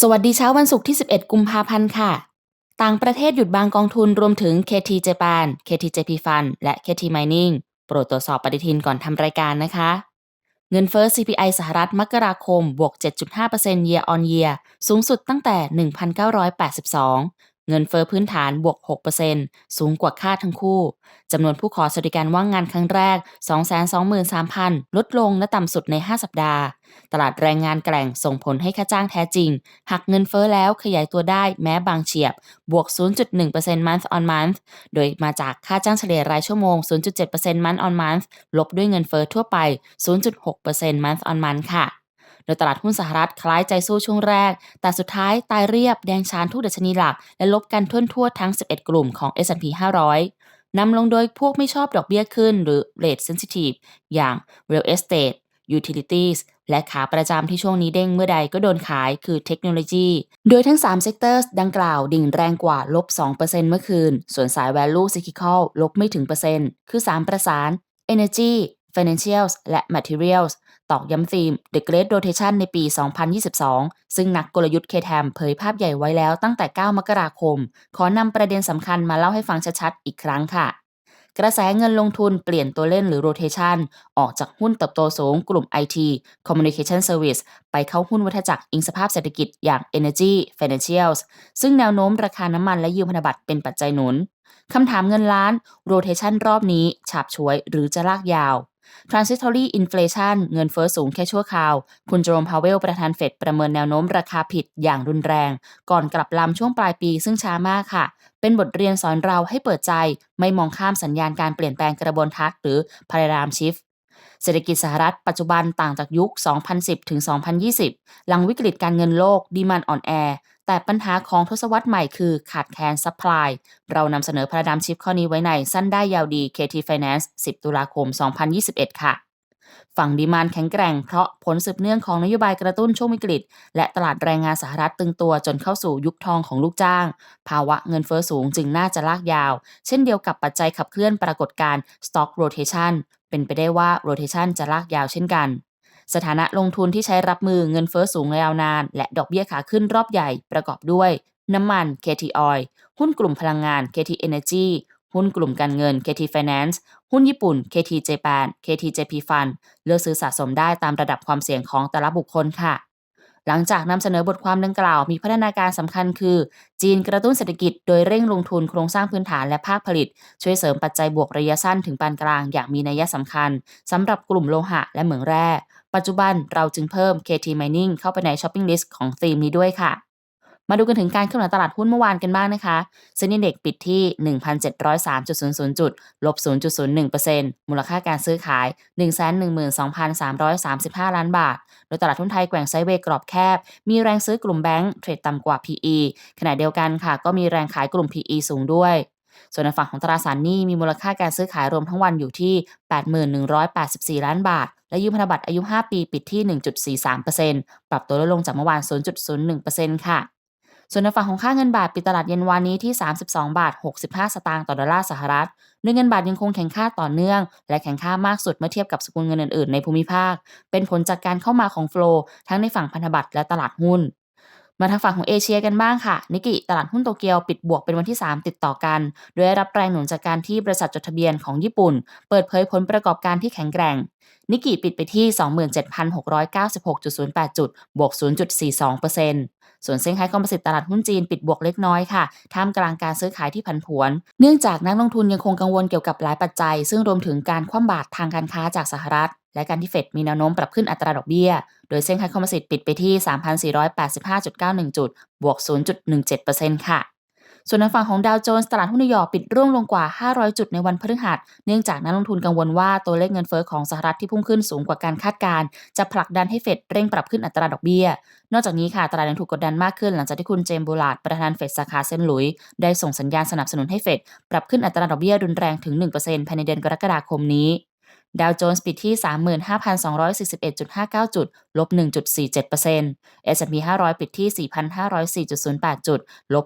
สวัสดีเช้าวันศุกร์ที่ 11 กุมภาพันธ์ค่ะ ต่างประเทศหยุดบางกองทุนรวมถึง KT Japan KT JP Fund และ KT Mining โปรดตรวจสอบปฏิทินก่อนทำรายการนะคะ เงินเฟ้อ CPI สหรัฐมกราคม บวก 7.5% year on year สูงสุดตั้งแต่ 1,982 เงินเฟ้อพื้นฐานบวก 6%สูงกว่าคาดทั้งคู่ จำนวนผู้ขอสวัสดิการว่างงานครั้งแรก 223,000 ลดลงและต่ำสุดใน 5 สัปดาห์ ตลาดแรงงานแกร่งส่งผลให้ค่าจ้างแท้จริง หักเงินเฟ้อแล้วขยายตัวได้แม้บางเฉียบ บวก 0.1% month on month โดยมาจากค่าจ้างเฉลี่ยรายชั่วโมง 0.7% month on month ลบด้วยเงินเฟ้อทั่วไป 0.6% month on month ค่ะ โดยตลาดหุ้นสหรัฐคล้ายใจสู้ช่วงแรก แต่สุดท้ายตายเรียบแดงชานทุกดัชนีหลัก และลบกันทุ่นทั่วทั้ง 11 กลุ่มของ S&P 500นำลงโดยพวกไม่ชอบดอกเบี้ยขึ้นหรือ rate sensitive อย่าง real estate utilities และขาประจำที่ช่วงนี้เด้งเมื่อใดก็โดนขายคือเทคโนโลยี โดยทั้ง 3 เซกเตอร์ดังกล่าวดิ่งแรงกว่าลบ 2%เมื่อคืน ส่วนสาย value cyclical ลบไม่ถึงเปอร์เซ็นต์คือ 3 ประสาน energy financials และ materials ตอกย้ำธีม The Great Rotation ในปี 2022 ซึ่งนักกลยุทธ์ KTM เผยภาพใหญ่ไว้แล้วตั้งแต่ 9 มกราคม ขอนำประเด็นสำคัญมาเล่าให้ฟังชัดๆ อีกครั้งค่ะ กระแสเงินลงทุนเปลี่ยนตัวเล่นหรือ rotation ออกจากหุ้นเติบโตสูงกลุ่ม IT communication service ไปเข้าหุ้นวัฏจักรอิงสภาพเศรษฐกิจอย่าง energy financials ซึ่งแนวโน้มราคาน้ำมันและยืมพันธบัตรเป็นปัจจัยหนุนคำถามเงินล้าน rotation รอบนี้ ฉาบฉวยหรือจะลากยาว transitory inflation เงินเฟอ้อสูงแค่ชั่วคราว คุณโจมพาวเวลประธานเฟดประเมินแนวโน้มราคาผิดอย่างรุนแรง ก่อนกลับลำช่วงปลายปีซึ่งช้ามากค่ะ เป็นบทเรียนสอนเราให้เปิดใจ ไม่มองข้ามสัญญาณการเปลี่ยนแปลงกระบวนทัศน์หรือ paradigm shift เศรษฐกิจสหรัฐปัจจุบันต่างจากยุค 2010 ถึง 2020 หลังวิกฤตการเงินโลกดีมันอ่อนแอ แต่ปัญหาของทศวรรษใหม่คือขาดแคลนซัพพลาย เรานำเสนอพราดามชิฟข้อนี้ไว้ในสั้นได้ยาวดี KT Finance 10 ตุลาคม 2021 ค่ะ ฝั่งดีมานแข็งแกร่งเพราะผลสืบเนื่องของนโยบายกระตุ้นช่วงวิกฤต และตลาดแรงงานสหรัฐตึงตัวจนเข้าสู่ยุคทองของลูกจ้าง ภาวะเงินเฟอ้อสูงจึงน่าจะลากยาว เช่นเดียวกับปัจจัยขับเคลื่อนปรากฏการณ์ stock rotation เป็นไปได้ว่า rotation จะลากยาวเช่นกัน สถานะลงทุนที่ใช้รับมือเงินเฟอ้อสูงยาวนาน และดอกเบี้ยขาขึ้นรอบใหญ่ประกอบด้วย น้ำมัน KT Oil หุ้นกลุ่มพลังงาน KT Energy หุ้นกลุ่มการเงิน KT Finance หุ้นญี่ปุ่น KT Japan KT JP Fund เลือกซื้อสะสมได้ตามระดับความเสี่ยงของแต่ละบุคคลค่ะ หลังจากนำเสนอบทความดังกล่าว มีพัฒนาการสำคัญคือ จีนกระตุ้นเศรษฐกิจโดยเร่งลงทุนโครงสร้างพื้นฐานและภาคผลิต ช่วยเสริมปัจจัยบวกระยะสั้นถึงปานกลางอย่างมีนัยสำคัญสำหรับกลุ่มโลหะและเหมืองแร่ ปัจจุบันเราจึงเพิ่ม KT Mining เข้าไปในช้อปปิ้งลิสต์ของธีมนี้ด้วยค่ะ มาดูกันถึงการเคลื่อนไหวตลาดหุ้นเมื่อวานกันบ้างนะคะเซ็นดีเด็กปิดที่ 1,703.00 จุด ลบ 0.01%มูลค่าการซื้อขาย 112,335 ล้านบาท โดยตลาดหุ้นไทยแกว่งไซเวกรอบแคบ มีแรงซื้อกลุ่มแบงก์เทรดต่ำกว่า PE ขณะเดียวกันค่ะ ก็มีแรงขายกลุ่ม PE สูงด้วยส่วนในฝั่งของตราสารหนี้มีมูลค่าการซื้อขายรวมทั้งวันอยู่ที่ 81,184 ล้านบาท และยืมพันธบัตรอายุ 5 ปีปิดที่ 1.43%ปรับตัวลดลงจากเมื่อวาน 0.01%ค่ะ ส่วนในฝั่งของค่าเงินบาทปิดตลาดเย็นวานนี้ที่ 32 บาท 65 สตางค์ต่อดอลลาร์สหรัฐโดยเงินบาทยังคงแข็งค่าต่อเนื่อง และแข็งค่ามากสุดเมื่อเทียบกับสกุลเงินอื่นๆ ในภูมิภาค เป็นผลจากการเข้ามาของโฟลทั้งในฝั่งพันธบัตรและตลาดหุ้นมาทางฝั่งของเอเชียกันบ้างค่ะ นิกิตลาดหุ้นโตเกียวปิดบวกเป็นวันที่ 3 ติดต่อกัน โดยได้รับแรงหนุนจากการที่บริษัทจดทะเบียนของญี่ปุ่น เปิดเผยผลประกอบการที่แข็งแกร่ง นิกิปิดไปที่ 27,696.08 จุด บวก 0.42% ส่วนเซี่ยงไฮ้คอมโพสิตตลาดหุ้นจีนปิดบวกเล็กน้อยค่ะ ท่ามกลางการซื้อขายที่ผันผวน เนื่องจากนักลงทุนยังคงกังวลเกี่ยวกับหลายปัจจัย ซึ่งรวมถึงการคว่ำบาตรทางการค้าจากสหรัฐ และการที่เฟดมีแนวโน้มปรับขึ้นอัตราดอกเบี้ย โดยเซี่ยงไฮ้คอมโพสิตปิดไปที่ 3,485.91 จุด บวก 0.17%ค่ะ ส่วนในฝั่งของดาวโจนส์ตลาดหุ้นนิวยอร์กปิดร่วงลงกว่า 500 จุดในวันพฤหัส เนื่องจากนักลงทุนกังวลว่าตัวเลขเงินเฟ้อของสหรัฐที่พุ่งขึ้นสูงกว่าการคาดการณ์จะผลักดันให้เฟดเร่งปรับขึ้นอัตราดอกเบี้ย นอกจากนี้ค่ะตลาดยังถูกกดดันมากขึ้นหลังจากที่คุณเจมส์บูลาดประธานเฟดสาขาเซนต์หลุยส์ได้ส่งสัญญาณสนับสนุนให้เฟดปรับขึ้นอัตราดอกเบี้ยรุนแรงถึง 1%ภายในเดือนกรกฎาคมนี้ ดาวโจนส์ปิดที่ 35,241.59 จุด ลบ 1.47% S&P 500 ปิดที่ 4,504.08 จุด ลบ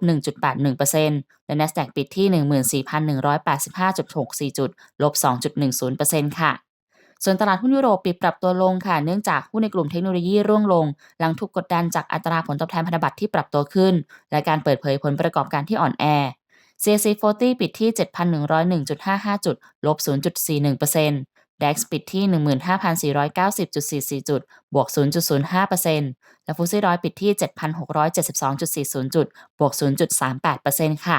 1.81%และ NASDAQ ปิดที่ 14,185.64 จุด ลบ 2.10%ค่ะส่วนตลาดหุ้นยุโรปปิดปรับตัวลงค่ะ เนื่องจากหุ้นในกลุ่มเทคโนโลยีร่วงลง หลังถูกกดดันจากอัตราผลตอบแทนพันธบัตรที่ปรับตัวขึ้น และการเปิดเผยผลประกอบการที่อ่อนแอ CAC 40 ปิดที่ 7,101.55 จุด ลบ 0.41% DAX ปิดที่ 15,490.44 จุด บวก 0.05%และฟุตซี่ร้อยปิดที่ 7,672.40 จุด บวก 0.38%ค่ะ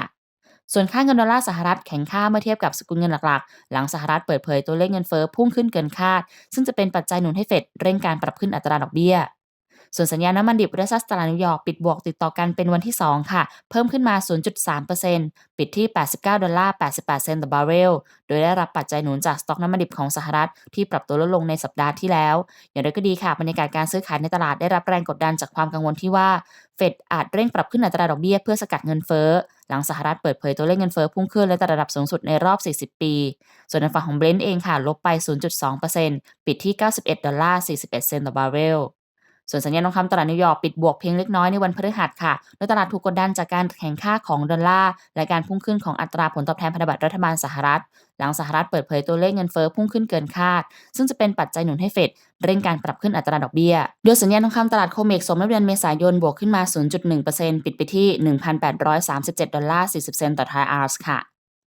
ส่วนค่าเงินดอลลาร์สหรัฐแข็งค่าเมื่อเทียบกับสกุลเงินหลักๆ หลังสหรัฐเปิดเผยตัวเลขเงินเฟ้อพุ่งขึ้นเกินคาด ซึ่งจะเป็นปัจจัยหนุนให้เฟดเร่งการปรับขึ้นอัตราดอกเบี้ย ส่วนสัญญาณน้ำมันดิบเรซัสตลาดนิวยอร์กปิดบวกติดต่อกันเป็นวันที่ 2 ค่ะ เพิ่มขึ้นมา 0.3%ปิดที่ 89 ดอลลาร์88 เซนต์ต่อบาร์เรล โดยได้รับปัจจัยหนุนจากสต็อกน้ำมันดิบของสหรัฐที่ปรับตัวลดลงในสัปดาห์ที่แล้ว อย่างไรก็ดีค่ะบรรยากาศการซื้อขายในตลาดได้รับแรงกดดันจากความกังวลที่ว่าเฟดอาจเร่งปรับขึ้นอัตราดอกเบี้ยเพื่อสกัดเงินเฟ้อหลังสหรัฐเปิดเผยตัวเลขเงินเฟ้อพุ่งขึ้นและแต่ระดับสูงสุดในรอบ 40 ปี ส่วนในฝั่งของเบรนท์เองค่ะลบไป 0.2%ปิดที่ 91 ดอลลาร์ 41 เซนต์ต่อบาร์เรล ส่วนสัญญาณทองคำตลาดนิวยอร์กปิดบวกเพียงเล็กน้อยในวันพฤหัสค่ะ โดยตลาดถูกกดดันจากการแข่งค่าของดอลลาร์และการพุ่งขึ้นของอัตราผลตอบแทนพันธบัตรรัฐบาลสหรัฐ หลังสหรัฐเปิดเผยตัวเลขเงินเฟ้อพุ่งขึ้นเกินคาด ซึ่งจะเป็นปัจจัยหนุนให้เฟดเร่งการปรับขึ้นอัตราดอกเบี้ย โดยสัญญาณทองคำตลาดโคเมกสมในเดือนเมษายนบวกขึ้นมา 0.1%ปิดไปที่ 1,837 ดอลลาร์ 40 เซนต์ต่อทายออนซ์ค่ะ